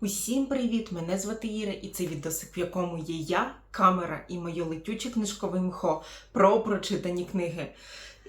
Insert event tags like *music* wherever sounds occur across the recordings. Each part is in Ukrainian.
Усім привіт! Мене звати Іра, і це відосик, в якому є я, камера і моє летюче книжкове мхо про прочитані книги.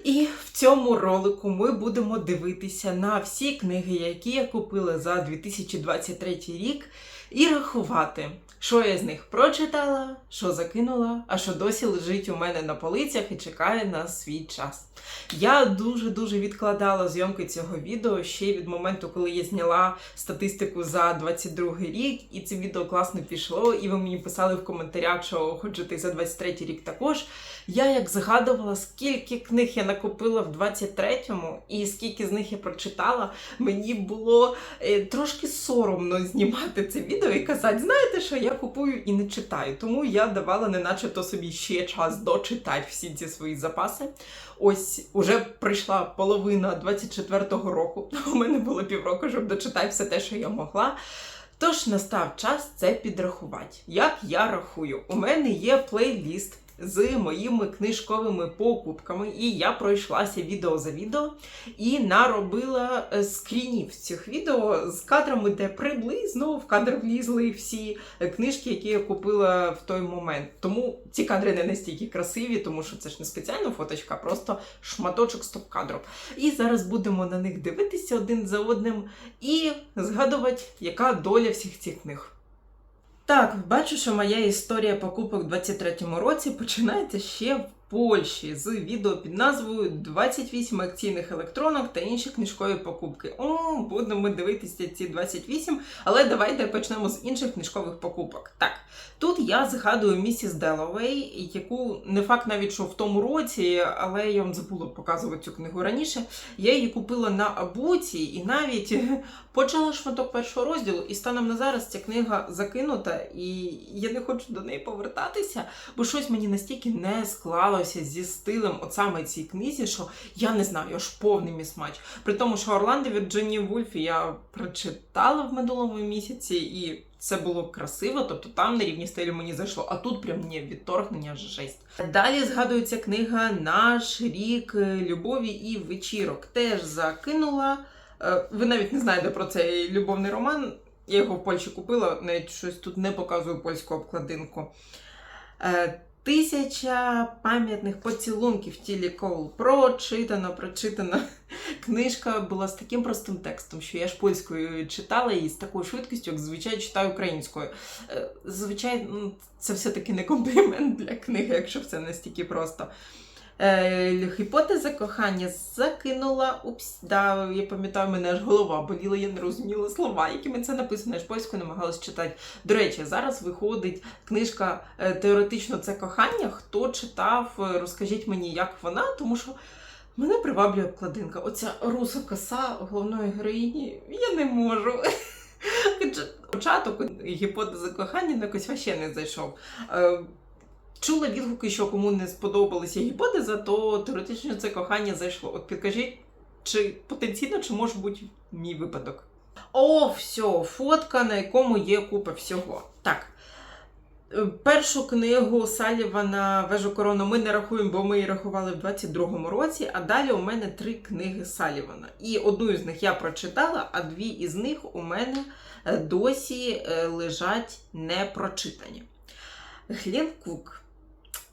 І в цьому ролику ми будемо дивитися на всі книги, які я купила за 2023 рік, і рахувати, що я з них прочитала, що закинула, а що досі лежить у мене на полицях і чекає на свій час. Я дуже-дуже відкладала зйомки цього відео ще від моменту, коли я зняла статистику за 22 рік, і це відео класно пішло, і ви мені писали в коментарях, що хочете за 23 рік також. Я як згадувала, скільки книг я накопила в 23-му і скільки з них я прочитала, мені було е, трошки соромно знімати це відео і казати, знаєте, що я купую і не читаю. Тому я давала, неначе то собі ще час дочитати всі ці свої запаси. Ось уже прийшла половина 24-го року. *laughs* У мене було півроку, щоб дочитати все те, що я могла. Тож настав час це підрахувати. Як я рахую, у мене є плейліст з моїми книжковими покупками, і я пройшлася відео за відео і наробила е, скрінів цих відео з кадрами, де приблизно в кадр влізли всі книжки, які я купила в той момент. Тому ці кадри не настільки красиві, тому що це ж не спеціальна фоточка, а просто шматочок стоп-кадру. І зараз будемо на них дивитися один за одним і згадувати, яка доля всіх цих книг. Так, бачу, що моя історія покупок у 23-му році починається ще в Польщі з відео під назвою 28 акційних електронок та інші книжкові покупки. О, будемо дивитися ці 28, але давайте почнемо з інших книжкових покупок. Так, тут я згадую місіс Деловей, яку не факт навіть, що в тому році, але я вам забула показувати цю книгу раніше. Я її купила на Абуці і навіть *laughs* почала шматок першого розділу, і станом на зараз ця книга закинута, і я не хочу до неї повертатися, бо щось мені настільки не склалося зі стилем от саме цій книзі, що я не знаю, аж повний місмач. При тому, що Орландо від Дженні Вульфі я прочитала в минулому місяці, і це було красиво, тобто там на рівні стилю мені зайшло, а тут прям ні, відторгнення жесть. Далі згадується книга Наш рік любові і вечірок. Теж закинула. Е, Ви навіть не знаєте про цей любовний роман. Я його в Польщі купила, навіть щось тут не показую польську обкладинку. Е, Тисяча пам'ятних поцілунків Тілі Коул. Прочитано, прочитано. Книжка була з таким простим текстом, що я ж польською читала її з такою швидкістю, як звичайно, читаю українською. Звичайно, ну, це все-таки не комплімент для книги, якщо все настільки просто. Е, Гіпотеза кохання закинула. Упс, да, я пам'ятаю, мене аж голова боліла, я не розуміла слова, якими це написано, я ж польською намагалась читати. До речі, зараз виходить книжка е, теоретично це кохання. Хто читав, е, розкажіть мені, як вона, тому що. Мене приваблює обкладинка. Оця руса коса головної героїні. Я не можу. *laughs* Початок гіпотези кохання на якось вообще не зайшов. Чула відгуки, що кому не сподобалася гіпотеза, то теоретично це кохання зайшло. От підкажіть, чи потенційно, чи може бути мій випадок? О, все, фотка, на якому є купа всього. Так. Е, Першу книгу Салівана Вежу корону ми не рахуємо, бо ми її рахували в 22-му році. А далі у мене три книги Салівана. І одну з них я прочитала, а дві із них у мене е, досі е, лежать непрочитані. Глен Кук.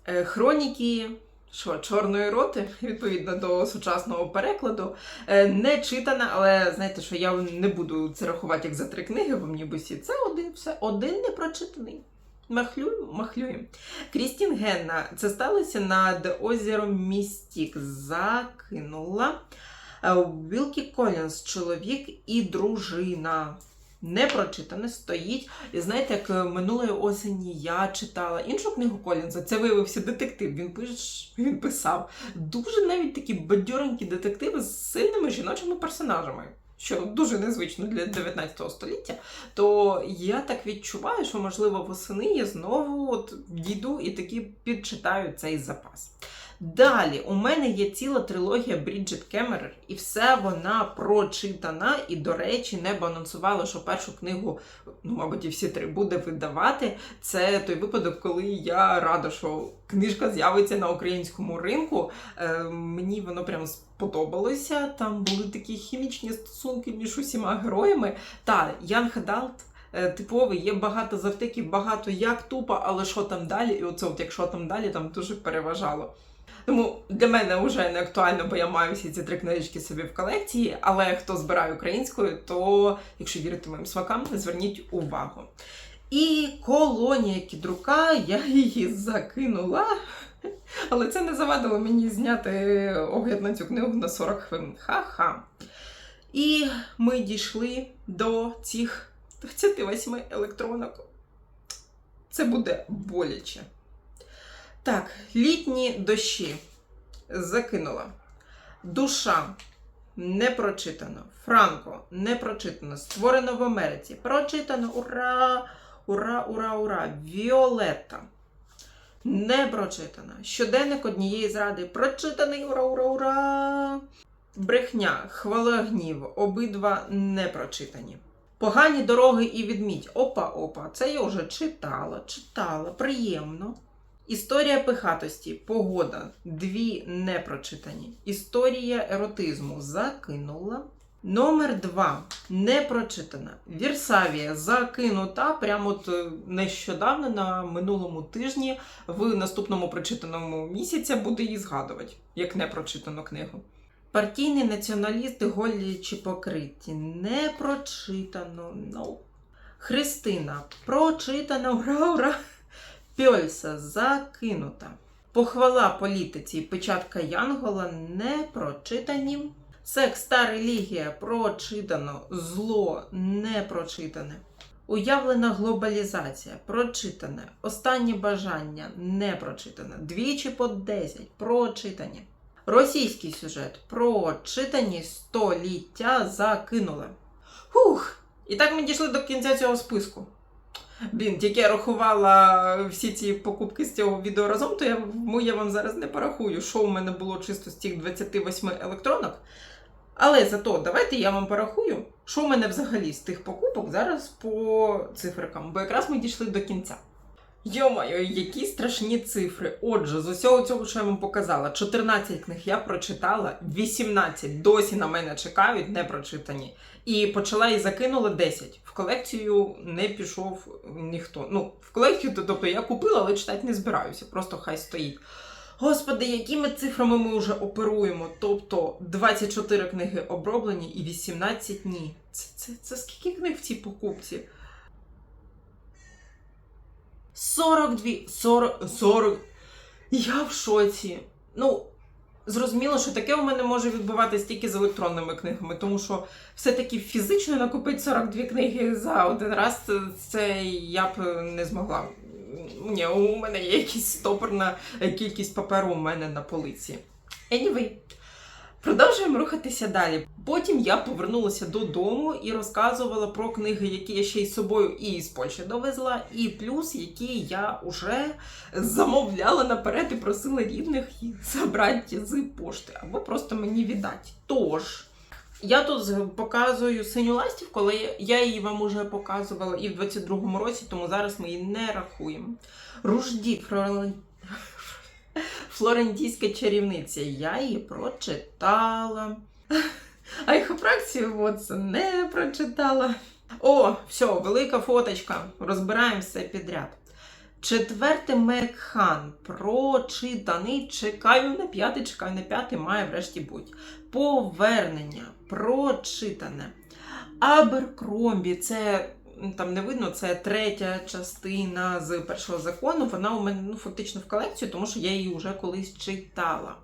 Е, Хроніки що, чорної роти, *laughs* відповідно до сучасного перекладу, Е, не читана, але знаєте, що я не буду це рахувати як за три книги в омнібусі. Це один, все, один непрочитаний. Махлюю, махлюю. Крістін Генна. Це сталося над озером Містік. Закинула. Е, Вілкі Колінс, чоловік і дружина. Не прочитане, стоїть. І знаєте, як е, минулої осені я читала іншу книгу Колінза, це виявився детектив. Він пиш, він писав дуже навіть такі бадьоренькі детективи з сильними жіночими персонажами. Що дуже незвично для 19 століття, то я так відчуваю, що можливо восени я знову от дійду і таки підчитаю цей запас. Далі у мене є ціла трилогія Бріджит Кемерер, і все вона прочитана. І, до речі, небо анонсувало, що першу книгу, ну, мабуть, і всі три буде видавати. Це той випадок, коли я рада, що книжка з'явиться на українському ринку. Е, мені воно прям сподобалося. Там були такі хімічні стосунки між усіма героями. Та Ян Хадалт е, типовий, є багато завтиків, багато як тупо, але що там далі, і оце от якщо там далі, там дуже переважало. Тому для мене вже не актуально, бо я маю всі ці три книжечки собі в колекції. Але хто збирає українською, то якщо вірити моїм смакам, зверніть увагу. І колонія кідрука, я її закинула. Але це не завадило мені зняти огляд на цю книгу на 40 хвилин. Ха-ха. І ми дійшли до цих 28 електронок. Це буде боляче. Так, літні дощі закинула. Душа не прочитано. Франко не прочитано. Створено в Америці. Прочитано. Ура! Ура, ура, ура! Віолетта. Не прочитано. Щоденник однієї зради. Прочитаний. Ура, ура, ура! Брехня, хвала гнів. Обидва не прочитані. Погані дороги і відмідь. Опа, опа. Це я вже читала, читала. Приємно. Історія пихатості, погода, дві не прочитані. Історія еротизму закинула. Номер два не прочитана. Вірсавія закинута прямо от е, нещодавно на минулому тижні в наступному прочитаному місяця буде її згадувати, як не прочитану книгу. Партійний націоналіст голі чи покриті. Не прочитано. No. Христина прочитана. Ура, ура! Пьольса закинута. Похвала політиці печатка Янгола не прочитані. Секс та релігія прочитано, зло не прочитане. Уявлена глобалізація прочитане. Останнє бажання не прочитане. Двічі по 10 прочитані. Російський сюжет прочитані століття закинули. Хух! І так ми дійшли до кінця цього списку. Блін, тільки я рахувала всі ці покупки з цього відео разом, то я, ну, я вам зараз не порахую, що у мене було чисто з тих 28 електронок. Але зато давайте я вам порахую, що у мене взагалі з тих покупок зараз по цифрикам, бо якраз ми дійшли до кінця. Йомайо, які страшні цифри. Отже, з усього цього, що я вам показала, 14 книг я прочитала, 18 досі на мене чекають, не прочитані. І почала і закинула 10. В колекцію не пішов ніхто. Ну, в колекцію, то- тобто я купила, але читати не збираюся, просто хай стоїть. Господи, якими цифрами ми вже оперуємо? Тобто 24 книги оброблені і 18 ні. Це, це, це скільки книг в цій покупці? 42, 40, 40. Я в шоці. Ну, зрозуміло, що таке у мене може відбуватись тільки з електронними книгами, тому що все-таки фізично накупити 42 книги за один раз, це, я б не змогла. Ні, у мене є якась стопорна кількість паперу у мене на полиці. Anyway, продовжуємо рухатися далі. Потім я повернулася додому і розказувала про книги, які я ще й з собою і з Польщі довезла, і плюс, які я вже замовляла наперед і просила рідних забрати з пошти або просто мені віддати. Тож. Я тут показую синю ластівку, але я- її вам уже показувала і в 22-му році, тому зараз ми її не рахуємо. Ружді Флорен- Флорентійська чарівниця. Я її прочитала. А ехофракцію от не прочитала. О, все, велика фоточка. Розбираємо все підряд. Четвертий Мекхан прочитаний. Чекаю на п'ятий, чекаю на п'ятий, має врешті бути. Повернення прочитане. Аберкромбі це там не видно, це третя частина з першого закону. Вона у мене ну, фактично в колекцію, тому що я її вже колись читала.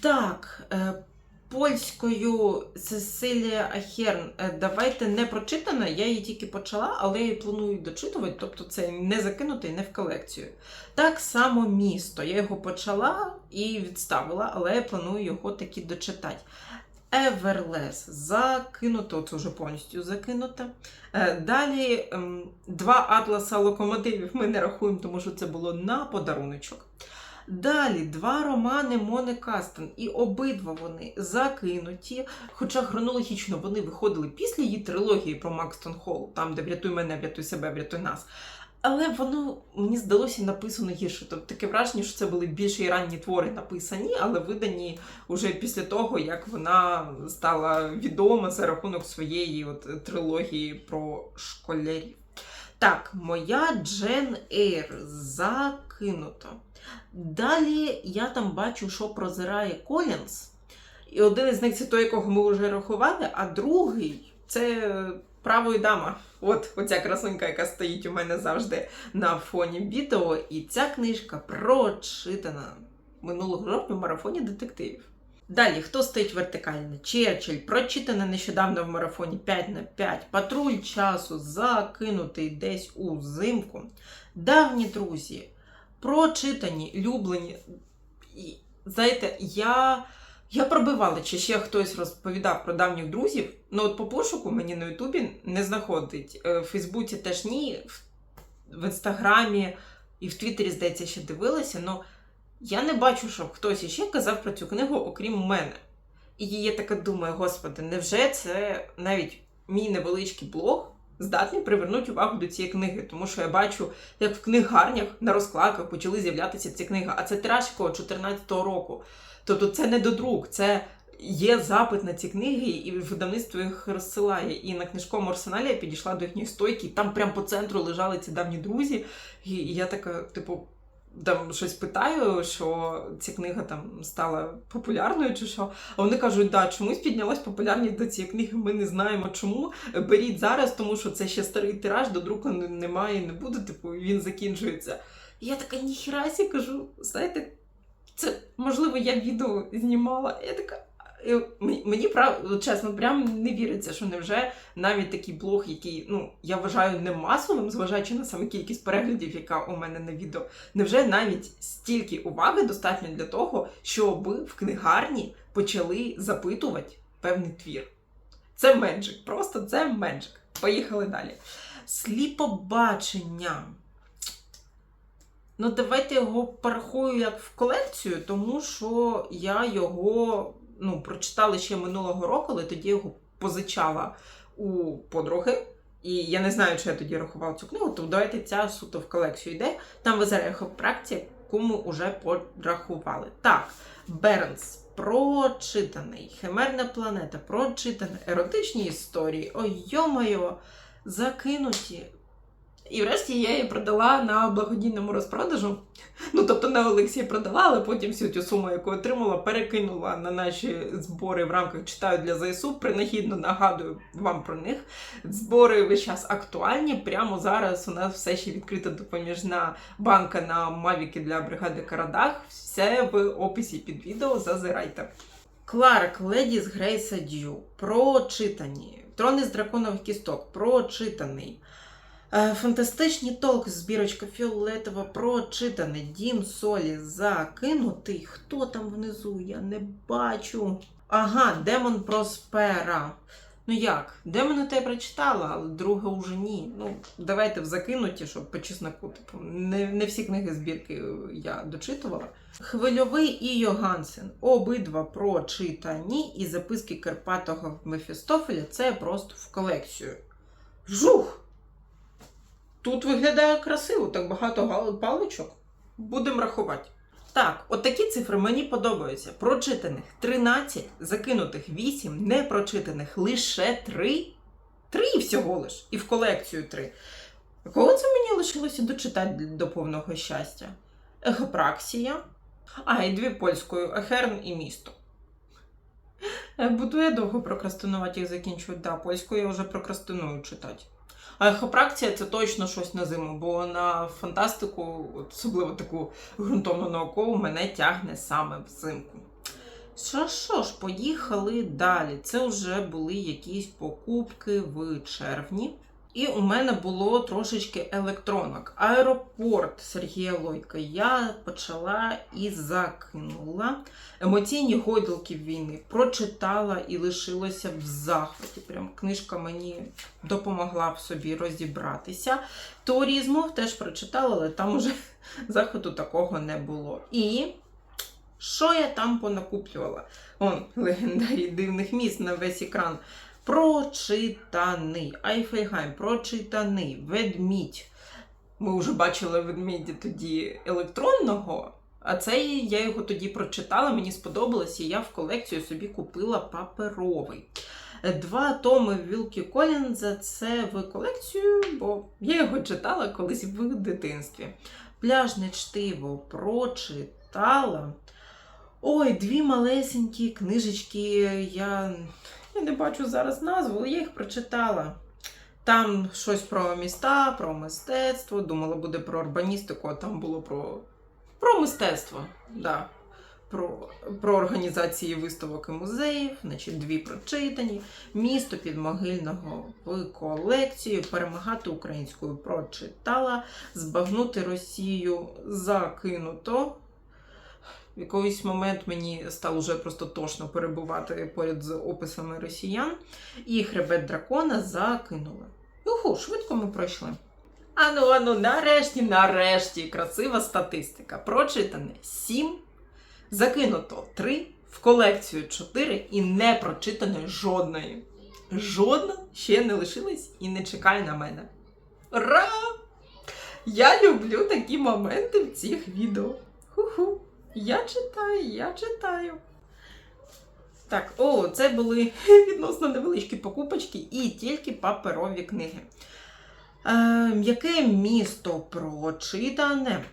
Так, е, польською Сесилія Ахерн. е, Давайте не прочитана, я її тільки почала, але я її планую дочитувати, тобто це не закинути і не в колекцію. Так само місто. Я його почала і відставила, але я планую його таки дочитати. Еверлес закинуто, це вже повністю закинуто. Е, Далі ем, два атласа локомотивів ми не рахуємо, тому що це було на подаруночок. Далі два романи Мони Кастен, і обидва вони закинуті. Хоча хронологічно вони виходили після її трилогії про Макстон Холл, там, де врятуй мене, врятуй себе, врятуй нас. Але воно мені здалося написано гірше. Тобто таке враження, що це були більш і ранні твори написані, але видані вже після того, як вона стала відома за рахунок своєї от трилогії про школярів. Так, моя Джен Ейр закинута. Далі я там бачу, що прозирає Колінс. І один із них це той, якого ми вже рахували, а другий це правої дама. От оця красунька, яка стоїть у мене завжди на фоні відео. І ця книжка прочитана минулого жовтня в марафоні детективів. Далі, хто стоїть вертикально? Черчилль, прочитана нещодавно в марафоні 5 на 5 патруль часу, закинутий десь у зимку. Давні друзі, прочитані, люблені. І, знаєте, я. Я пробивала, чи ще хтось розповідав про давніх друзів. Ну от по пошуку мені на Ютубі не знаходить. Е, В Фейсбуці теж ні, в- Інстаграмі і в Твіттері, здається, ще дивилася. Ну я не бачу, щоб хтось іще казав про цю книгу, окрім мене. І я така думаю, господи, невже це навіть мій невеличкий блог здатний привернути увагу до цієї книги? Тому що я бачу, як в книгарнях на розкладках почали з'являтися ці книги, а це тираж якого 14-го року. Тобто це не додрук, це є запит на ці книги, і видавництво їх розсилає. І на книжковому арсеналі я підійшла до їхньої стойки, і там прямо по центру лежали ці давні друзі. І я така, типу, там щось питаю, що ця книга там стала популярною чи що. А вони кажуть, да, чомусь піднялась популярність до цієї книги. Ми не знаємо чому. Беріть зараз, тому що це ще старий тираж, до друку немає не буде, типу, він закінчується. І я така ніхрасі кажу, знаєте, це можливо я відео знімала. Я така. е, Мені чесно, прям не віриться, що невже навіть такий блог, який ну я вважаю не масовим, зважаючи на саме кількість переглядів, яка у мене на відео, невже навіть стільки уваги достатньо для того, щоб в книгарні почали запитувати певний твір. Це меджик, просто це меджик. Поїхали далі. Сліпобачення. Ну, давайте його порахую як в колекцію, тому що я його ну, прочитала ще минулого року, але тоді його позичала у подруги. І я не знаю, чи я тоді рахувала цю книгу, то давайте ця суто в колекцію йде. Там практика, яку ми вже порахували. Так, Бернс прочитаний, Химерна планета прочитана, еротичні історії, ой йо-моє, закинуті. І врешті я її продала на благодійному розпродажу. Ну, тобто на Олексія продала, але потім всю цю суму, яку отримала, перекинула на наші збори в рамках читаю для ЗСУ. Принахідно нагадую вам про них. Збори весь час актуальні. Прямо зараз у нас все ще відкрита допоміжна банка на Мавіки для бригади Карадах. Все в описі під відео. Зазирайте. Кларк, леді з Грейса Дью. Прочитані. Трони з драконових кісток. Прочитаний. Е, Фантастичні толк, збірочка фіолетова, прочитаний. Дім солі закинутий. Хто там внизу? Я не бачу. Ага, Демон Проспера. Ну як? Демона те прочитала, але друге уже ні. Ну, давайте в закинуті, щоб по чесноку. Типу, не, не всі книги збірки е, я дочитувала. Хвильовий і Йогансен. Обидва прочитані, і записки Карпатого Мефістофеля це просто в колекцію. Жух! Тут виглядає красиво, так багато паличок. Будемо рахувати. Так, от такі цифри мені подобаються. Прочитаних 13, закинутих 8, не прочитаних лише 3. 3 всього лиш. І в колекцію 3. Кого це мені лишилося дочитати до повного щастя? Ехопраксія. А, і дві польською Ехерн і місто. Е, Буду я довго прокрастинувати їх закінчувати. Да, польською я вже прокрастиную читати. А ехопракція це точно щось на зиму, бо на фантастику, особливо таку ґрунтовну наукову, мене тягне саме взимку. Що, що ж, поїхали далі. Це вже були якісь покупки в червні. І у мене було трошечки електронок. Аеропорт Сергія Лойка я почала і закинула. Емоційні гойдалки війни прочитала і лишилася в захваті. Прям книжка мені допомогла в собі розібратися. Теорії змов теж прочитала, але там уже *laughs* захвату такого не було. І що я там понакуплювала? Он, легендарій дивних міст на весь екран. Прочитаний. Айфейгайм, прочитаний. Ведмідь. Ми вже бачили ведмеді тоді електронного, а цей я його тоді прочитала, мені сподобалось, і я в колекцію собі купила паперовий. Два томи Вілкі Колінза це в колекцію, бо я його читала колись в дитинстві. Пляжне чтиво прочитала. Ой, дві малесенькі книжечки. Я, я не бачу зараз назву, але я їх прочитала. Там щось про міста, про мистецтво. Думала, буде про урбаністику, а там було про, про мистецтво. Да. Про, про організації виставок і музеїв, значить, дві прочитані. Місто підмогильного в колекцію, перемагати українською прочитала, збагнути Росію закинуто. В якийсь момент мені стало вже просто тошно перебувати поряд з описами росіян. І хребет дракона закинула. Юху, швидко ми пройшли. Ану, ану, нарешті, нарешті, красива статистика. Прочитане 7, закинуто 3, в колекцію 4 і не прочитано жодної. Жодна ще не лишилась і не чекає на мене. Ура! Я люблю такі моменти в цих відео. Ху-ху. Я читаю, я читаю. Так, о, це були *laughs* відносно невеличкі покупочки і тільки паперові книги. Е, яке місто прочитане?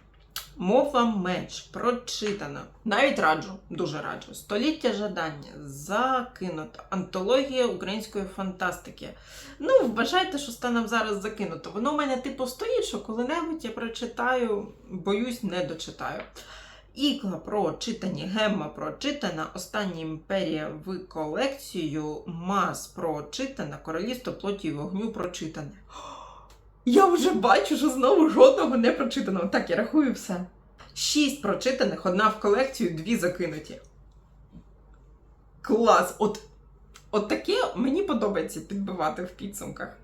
Мова меч прочитана. Навіть раджу, дуже раджу. Століття жадання закинуто. Антологія української фантастики. Ну, вважайте, що станом зараз закинуто. Воно у мене типу стоїть, що коли-небудь я прочитаю, боюсь, не дочитаю. Ікла прочитані, Гемма прочитана, Остання імперія в колекцію, Мас прочитана, Королівство плоті вогню прочитане. Я вже бачу, що знову жодного не прочитаного. Так, я рахую все. Шість прочитаних, одна в колекцію, дві закинуті. Клас! От, от таке мені подобається підбивати в підсумках.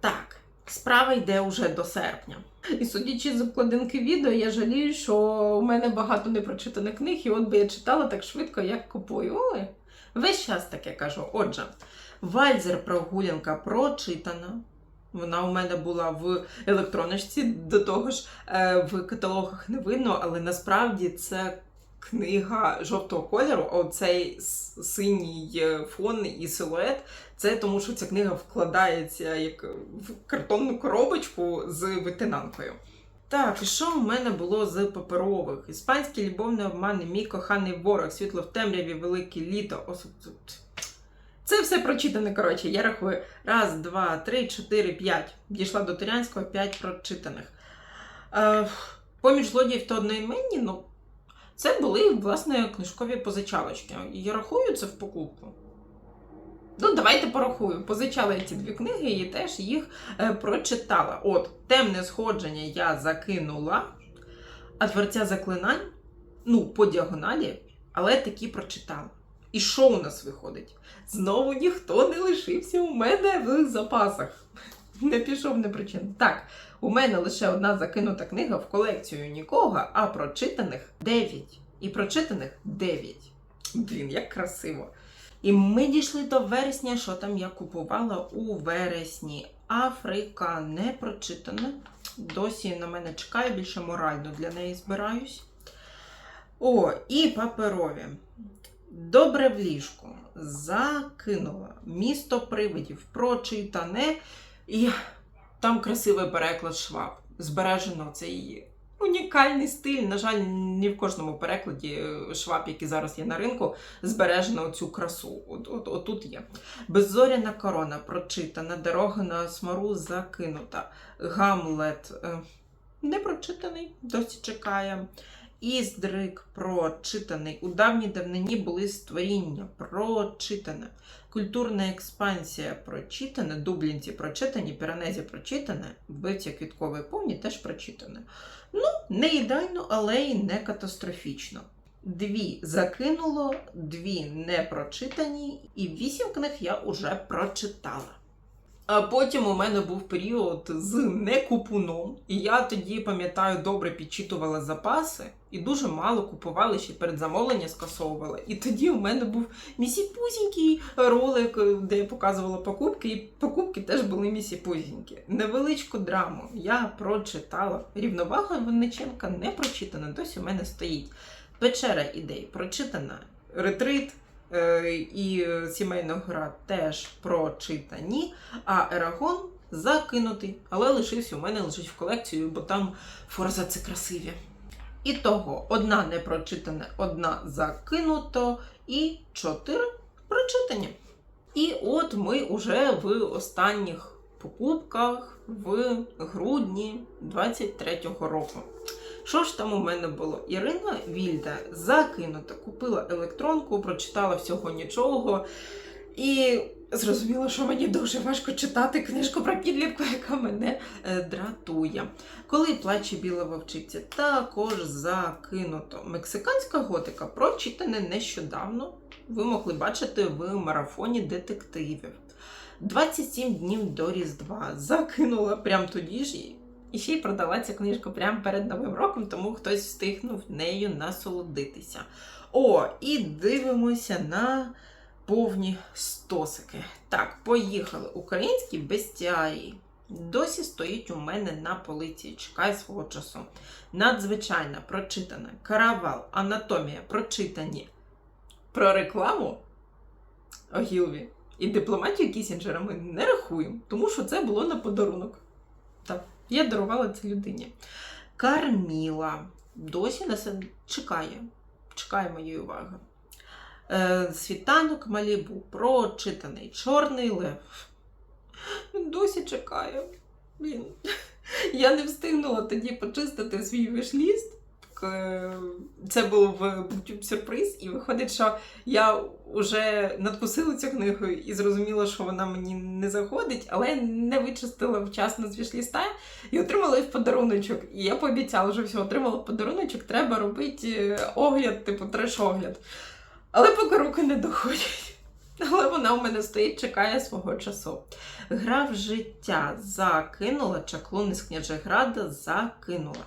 Так, справа йде уже до серпня. І судячи з обкладинки відео, я жалію, що у мене багато непрочитаних книг, і от би я читала так швидко, як купую. Ой, весь час таке кажу. Отже, Вальзер прогулянка прочитана. Вона у мене була в електроночці, до того ж е, в каталогах не видно, але насправді це книга жовтого кольору, оцей синій е, фон і силует. Це тому, що ця книга вкладається як в картонну коробочку з витинанкою. Так, і що у мене було з паперових? Іспанські любовні обмани, мій коханий ворог, світло в темряві, велике літо. Це все прочитане, коротше, я рахую. Раз, два, три, чотири, п'ять. Дійшла до Турянського, п'ять прочитаних. Е, поміж злодіїв та одноіменні, ну, це були, власне, книжкові позичалочки. Я рахую це в покупку. Ну, давайте порахую. Позичала я ті дві книги і теж їх е, прочитала. От, темне сходження я закинула, а творця заклинань, ну, по діагоналі, але такі прочитала. І що у нас виходить? Знову ніхто не лишився у мене в запасах. *laughs* Не пішов не причин. Так, у мене лише одна закинута книга в колекцію нікого, а прочитаних 9. І прочитаних 9. Блін, як красиво. І ми дійшли до вересня, що там я купувала у вересні. Африка не прочитана. Досі на мене чекає, більше морально для неї збираюсь. О, і паперові. Добре в ліжку. Закинула. Місто привидів. Прочитане. І там красивий переклад шваб. Збережено цей унікальний стиль. На жаль, ні в кожному перекладі е, шваб, який зараз є на ринку, збережено цю красу. От, от, отут є. Беззоряна корона прочитана, дорога на смору закинута. Гамлет е, не прочитаний, досі чекає. Іздрик прочитаний. У давній давнині були створіння прочитане. Культурна експансія прочитана, дублінці прочитані, піранезі прочитане, вбивця квіткової повні теж прочитане. Ну, не ідеально, але й не катастрофічно. Дві закинуло, дві не прочитані, і вісім книг я уже прочитала. А потім у мене був період з некупуном, і я тоді пам'ятаю, добре підчитувала запаси і дуже мало купувала ще перед замовлення скасовувала. І тоді у мене був місіпузінький ролик, де я показувала покупки, і покупки теж були місіпузінькі. Невеличку драму я прочитала. Рівновага Винниченка не прочитана, досі у мене стоїть. Печера ідей прочитана. Ретрит е, і сімейна гра теж прочитані. А Ерагон закинутий, але лишився у мене лежить в колекцію, бо там форзаци красиві. І того одна не прочитана, одна закинуто, і чотири прочитані. І от ми уже в останніх покупках в грудні 23-го року. Що ж там у мене було? Ірина Вільда закинута, купила електронку, прочитала всього нічого. І зрозуміла, що мені дуже важко читати книжку про підлітку, яка мене е, дратує. Коли плаче біла вовчиця, також закинуто. Мексиканська готика прочитане нещодавно. Ви могли бачити в марафоні детективів. 27 днів до Різдва. Закинула прямо тоді ж. І- ще й продала цю книжку прямо перед Новим роком, тому хтось встигнув нею насолодитися. О, і дивимося на повні стосики. Так, поїхали. Українські бестіарії. Досі стоїть у мене на полиці, чекає свого часу. Надзвичайна прочитана. Каравал, анатомія прочитані. Про рекламу Огілві і дипломатію Кісінджера ми не рахуємо, тому що це було на подарунок. Так, я дарувала це людині. Карміла досі на себе чекає. Чекає моєї уваги. Е, Світанок Малібу, прочитаний Чорний Лев. Він досі чекає. Блін. Я не встигнула тоді почистити свій вишліст. К- Це був BookTube сюрприз, і виходить, що я вже надкусила цю книгу і зрозуміла, що вона мені не заходить, але не вичистила вчасно з вішліста і отримала її в подаруночок. І я пообіцяла, що все, отримала подаруночок, треба робити е, огляд, типу треш-огляд. Але поки руки не доходять. *laughs* Але вона у мене стоїть, чекає свого часу. Гра в життя закинула, чаклуни з Княжеграда закинула.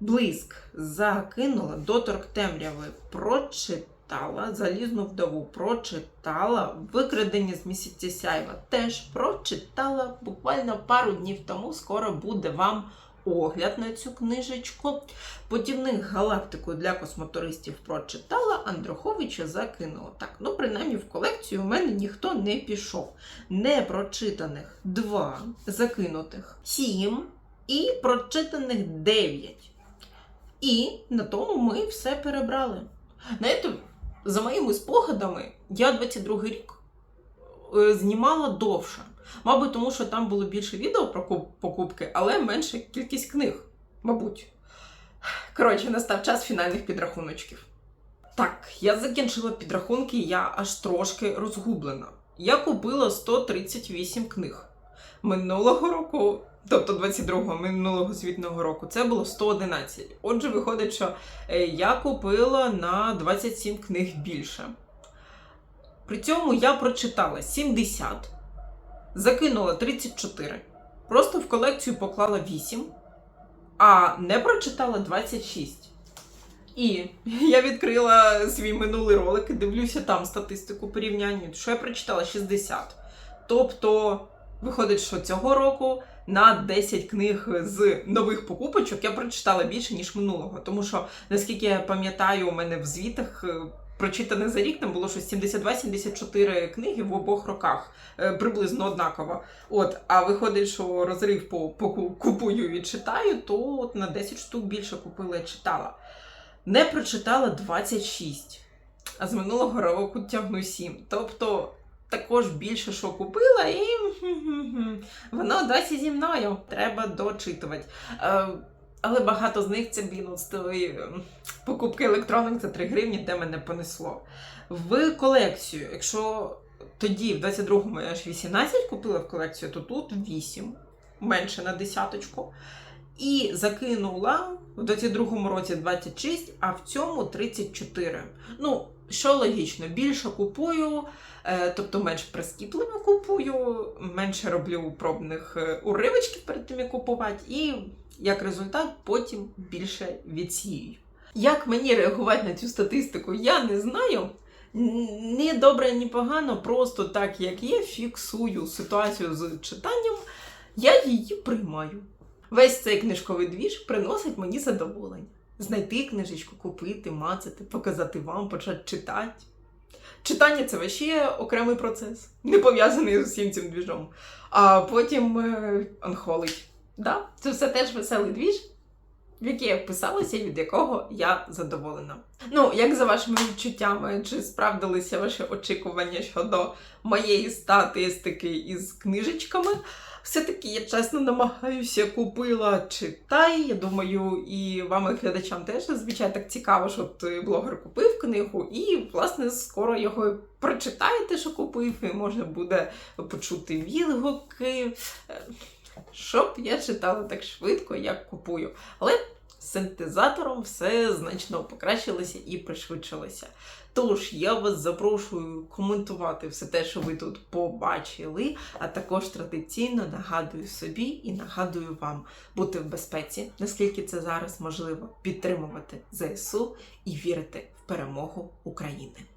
Блиск закинула, доторк темряви прочитала, залізну вдову прочитала, викрадення з місяця сяйва теж прочитала. Буквально пару днів тому скоро буде вам огляд на цю книжечку. Подівник галактику для космотуристів прочитала, Андруховича закинула. Так, ну принаймні в колекцію у мене ніхто не пішов. Непрочитаних два, закинутих сім і прочитаних дев'ять. І на тому ми все перебрали. Знаєте, за моїми спогадами, я 22 рік е, знімала довше. Мабуть, тому що там було більше відео про покупки, але менша кількість книг. Мабуть. Коротше, настав час фінальних підрахуночків. Так, я закінчила підрахунки, я аж трошки розгублена. Я купила 138 книг. Минулого року, тобто 22-го минулого звітного року, це було 111. Отже, виходить, що е, я купила на 27 книг більше. При цьому я прочитала 70, закинула 34, просто в колекцію поклала 8, а не прочитала 26. І я відкрила свій минулий ролик і дивлюся там статистику порівняння, що я прочитала 60. Тобто, виходить, що цього року на 10 книг з нових покупочок я прочитала більше, ніж минулого. Тому що, наскільки я пам'ятаю, у мене в звітах е, прочитане за рік там було щось 72-74 книги в обох роках, е, приблизно однаково. От, а виходить, що розрив по, по купую і читаю, то от на 10 штук більше купила і читала. Не прочитала 26, а з минулого року тягну 7. Тобто також більше що купила, і *laughs* воно досі зі мною. Треба дочитувати. Е, Але багато з них це блін, ем, покупки електронок за 3 гривні, де мене понесло. В колекцію, якщо тоді, в 22-му я аж 18 купила в колекцію, то тут 8, менше на десяточку. І закинула в 22-му році 26, а в цьому 34. Ну, Що логічно, більше купую, е, тобто менш прискіпливо купую, менше роблю пробних е, уривочків перед тим, як купувати, і як результат потім більше відсіюю. Як мені реагувати на цю статистику, я не знаю. Ні добре, ні погано, просто так як є, фіксую ситуацію з читанням, я її приймаю. Весь цей книжковий двіж приносить мені задоволення. Знайти книжечку, купити, мацати, показати вам, почати читати. Читання це ще окремий процес, не пов'язаний з усім цим двіжом. А потім е, анхолить. Да? Це все теж веселий двіж, в який я вписалася і від якого я задоволена. Ну, як за вашими відчуттями, чи справдилися ваші очікування щодо моєї статистики із книжечками? Все-таки я чесно намагаюся, купила читай. Я думаю, і вам, і глядачам теж зазвичай так цікаво, що ти блогер купив книгу, і власне скоро його прочитаєте, що купив, і можна буде почути відгуки. Е, Щоб я читала так швидко, як купую. Але синтезатором все значно покращилося і пришвидшилося. Тож я вас запрошую коментувати все те, що ви тут побачили, а також традиційно нагадую собі і нагадую вам бути в безпеці, наскільки це зараз можливо, підтримувати ЗСУ і вірити в перемогу України.